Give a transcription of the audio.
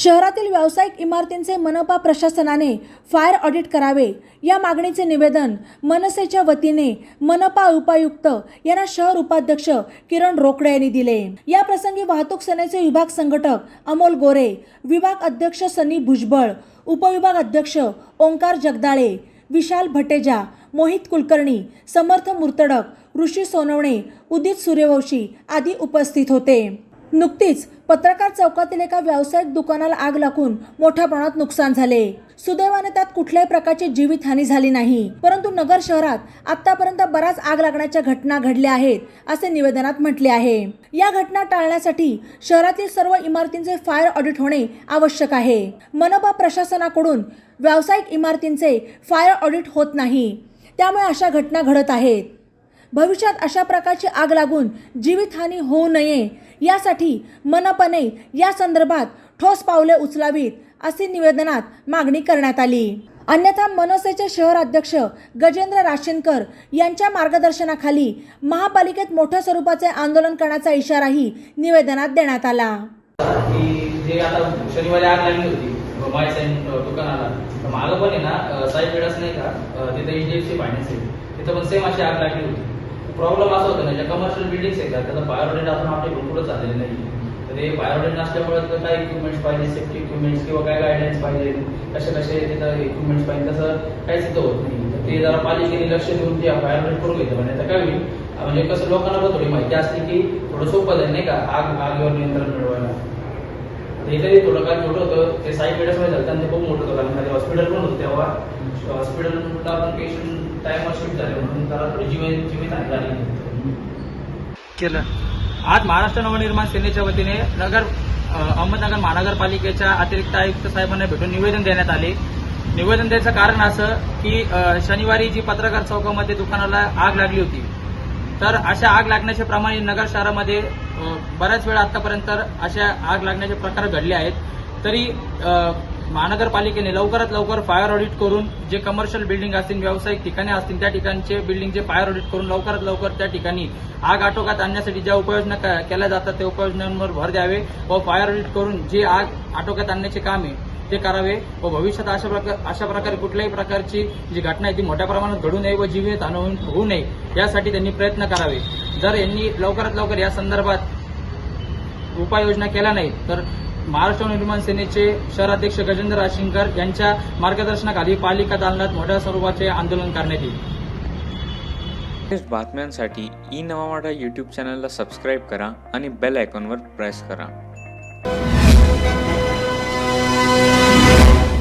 शहरातील व्यावसायिक इमारतींचे मनपा प्रशासनाने फायर ऑडिट करावे या मागणीचे निवेदन मनसेच्या वतीने मनपा उपायुक्त यांना शहर उपाध्यक्ष किरण रोकडे यांनी दिले. या प्रसंगी वाहतूक सेनेचे विभाग संघटक अमोल गोरे विभाग अध्यक्ष सनी भुजबळ उपविभाग अध्यक्ष ओंकार जगदाळे विशाल भटेजा मोहित कुलकर्णी समर्थ मुर्तडक ऋषी सोनवणे उदित सूर्यवंशी आदी उपस्थित होते. नुकतीच पत्रकार चौकातील एका व्यावसायिक दुकानाला आग लागून मोठ्या प्रमाणात नुकसान झाले. सुदैवाने त्यात कुठल्याही प्रकारची जीवितहानी झाली नाही. परंतु नगर शहरात आतापर्यंत बराच आग लागण्याच्या घटना घडल्या आहेत असे निवेदनात म्हटले आहे. या घटना टाळण्यासाठी शहरातील सर्व इमारतींचे फायर ऑडिट होणे आवश्यक आहे. मनपा प्रशासनाकडून व्यावसायिक इमारतींचे फायर ऑडिट होत नाही. त्यामुळे अशा घटना घडत आहेत. भविष्यात अशा प्रकारची आग लागून जीवितहानी होऊ नये. यासाठी मनपणे या संदर्भात ठोस पावले उचलावीत अशी निवेदनात मागणी करण्यात आली. अन्यथा मनसेचे शहर अध्यक्ष गजेंद्र राशेनकर यांच्या मार्गदर्शनाखाली महापालिकेत मोठ्या स्वरूपाचे आंदोलन करण्याचा इशाराही निवेदनात देण्यात आला. शनिवारी आग लागली होती दुकानाला मागं पण आहे ना साईड वेळाच नाही का तिथे H D F C finance आहे. तिथं पण सेम अशी आग लागली होती. प्रॉब्लेम असा होता ना ज्या कमर्शियल बिल्डिंग्स आहेत का त्याचा फायर ऑडिट अजून आपल्या भरपूरच आलेले नाही. तर ते फायर ऑडिट नसल्यामुळे तर काय इक्विपमेंट्स पाहिजे सेफ्टी इक्विपमेंट्स किंवा काय गायडन्स पाहिजे कसे कसे तिथं इक्विपमेंट्स पाहिजे तसं काहीच तिथं होत नाही. तर ते जरा पालिकेने लक्ष देऊन ते फायर करून घेतं म्हणजे आता काय होईल? म्हणजे कसं लोकांना पण थोडी माहिती असते की थोडं सोपं जाईल नाही का आग आगीवर नियंत्रण मिळवायला. हे इथे थोडं काय मोठं होतं ते साईड वेळेस माहिती झालं आणि खूप मोठं होतं. हॉस्पिटल पण होते तेव्हा. हॉस्पिटलला आपण पेशंट टाइमवर शिफ्ट झाले म्हणून त्याला थोडी जीवन जीवित हानी झाली केलं. आज महाराष्ट्र नवनिर्माण सेनेच्या वतीने नगर अहमदनगर महानगरपालिकेच्या अतिरिक्त आयुक्त साहेबांना भेटून निवेदन देण्यात आले. निवेदन द्यायचं कारण असं की शनिवारी जी पत्रकार चौकामध्ये दुकानाला आग लागली होती. तर अशा आग लागण्याचे प्रमाण नगर शहरामध्ये बऱ्याच वेळा आतापर्यंत अशा आग लागण्याचे प्रकार घडले आहेत. तरी महानगरपालिकेने लवकरात लवकर फायर ऑडिट करून जे कमर्शियल बिल्डिंग असतील व्यावसायिक ठिकाणे असतील त्या ठिकाणचे बिल्डिंगचे फायर ऑडिट करून लवकरात लवकर त्या ठिकाणी आग आटोक्यात आणण्यासाठी ज्या उपाययोजना क- केल्या जातात त्या उपाययोजनांवर भर द्यावे व फायर ऑडिट करून जे आग आटोक्यात आणण्याचे काम आहे ते करावे व भविष्यात अशा प्रकार अशा प्रकारे कुठल्याही प्रकारची जी घटना आहे ती मोठ्या प्रमाणात घडू नये व जीवित अनुभव होऊ नये यासाठी त्यांनी प्रयत्न करावे. जर यांनी लवकरात लवकर या संदर्भात उपाययोजना केल्या नाही तर महाराष्ट्र निर्माण सेनेचे शहराध्यक्ष गजेंद्र राशिंकर यांच्या मार्गदर्शनाखाली पालिका दालनात मोठ्या स्वरूपाचे आंदोलन करण्यात येईल. बातम्यांसाठी ई नवामाडा यूट्यूब चॅनलला सबस्क्राईब करा आणि बेल आयकॉनवर प्रेस करा.